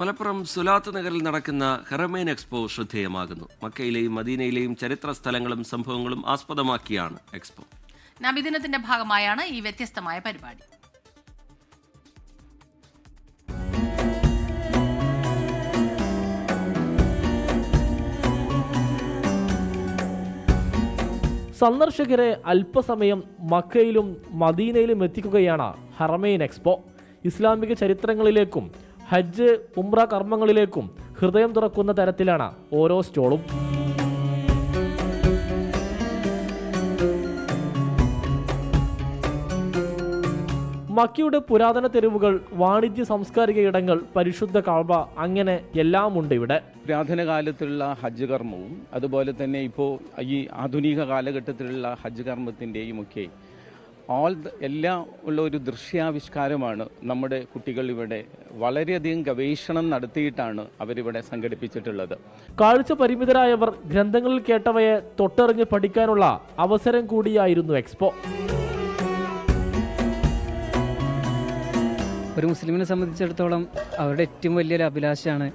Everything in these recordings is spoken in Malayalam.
മലപ്പുറം സുലാത്ത് നഗറിൽ നടക്കുന്ന ഹെറമൈൻ എക്സ്പോ ശ്രദ്ധേയമാകുന്നു. മക്കയിലെയും മദീനയിലെയും ചരിത്ര സ്ഥലങ്ങളും സംഭവങ്ങളും ആസ്പദമാക്കിയാണ് എക്സ്പോ. നബിദിനത്തിന്റെ ഭാഗമായാണ് ഈ വ്യത്യസ്തമായ പരിപാടി. സന്ദർശകരെ അല്പസമയം മക്കയിലും മദീനയിലും എത്തിക്കുകയാണ് ഹറമൈൻ എക്സ്പോ. ഇസ്ലാമിക ചരിത്രങ്ങളിലേക്കും ഹജ്ജ് ഉംറ കർമ്മങ്ങളിലേക്കും ഹൃദയം തുറക്കുന്ന തരത്തിലാണ് ഓരോ സ്റ്റോളും. മക്കിയുടെ പുരാതന തെരുവുകൾ വാണിജ്യ സാംസ്കാരിക ഇടങ്ങൾ പരിശുദ്ധ കഅബ അങ്ങനെ എല്ലാം ഉണ്ട് ഇവിടെ. പുരാതന കാലത്തുള്ള ഹജ്ജ് കർമ്മവും അതുപോലെ തന്നെ ഇപ്പോൾ ഈ ആധുനിക കാലഘട്ടത്തിലുള്ള ഹജ്ജ് കർമ്മത്തിന്റെയും ഒക്കെ ഓൾ എല്ലാം ഉള്ള ഒരു ദൃശ്യാവിഷ്കാരമാണ് നമ്മുടെ കുട്ടികൾ ഇവിടെ വളരെയധികം ഗവേഷണം നടത്തിയിട്ടാണ് അവരിവിടെ സംഘടിപ്പിച്ചിട്ടുള്ളത്. കാഴ്ച പരിമിതരായവർ ഗ്രന്ഥങ്ങളിൽ കേട്ടവയെ തൊട്ടറിഞ്ഞ് പഠിക്കാനുള്ള അവസരം കൂടിയായിരുന്നു എക്സ്പോ. ഒരു മുസ്ലിമിനെ സംബന്ധിച്ചിടത്തോളം അവരുടെ ഏറ്റവും വലിയൊരു അഭിലാഷമാണ്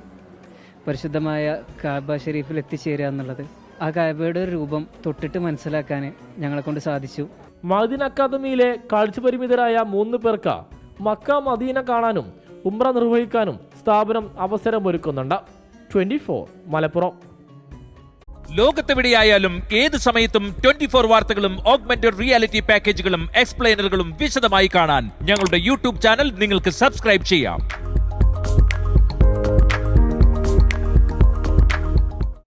പരിശുദ്ധമായ കാബ ഷെരീഫിൽ എത്തിച്ചേരുക എന്നുള്ളത്. ആ കാബയുടെ ഒരു രൂപം തൊട്ടിട്ട് മനസ്സിലാക്കാൻ ഞങ്ങളെ കൊണ്ട് സാധിച്ചു. മദീന അക്കാദമിയിലെ കാഴ്ച പരിമിതരായ മൂന്ന് പേർക്ക് മക്ക മദീന കാണാനും ഉംറ നിർവഹിക്കാനും സ്ഥാപനം അവസരമൊരുക്കുന്നുണ്ട്. Twenty four Malappuram. ലോകത്തെവിടെയായാലും ഏത് സമയത്തും ട്വന്റി ഫോർ വാർത്തകളും ഓഗ്മെന്റഡ് റിയാലിറ്റി പാക്കേജുകളും എക്സ്പ്ലെയിനറുകളും വിശദമായി കാണാൻ ഞങ്ങളുടെ യൂട്യൂബ് ചാനൽ നിങ്ങൾക്ക് സബ്സ്ക്രൈബ് ചെയ്യാം.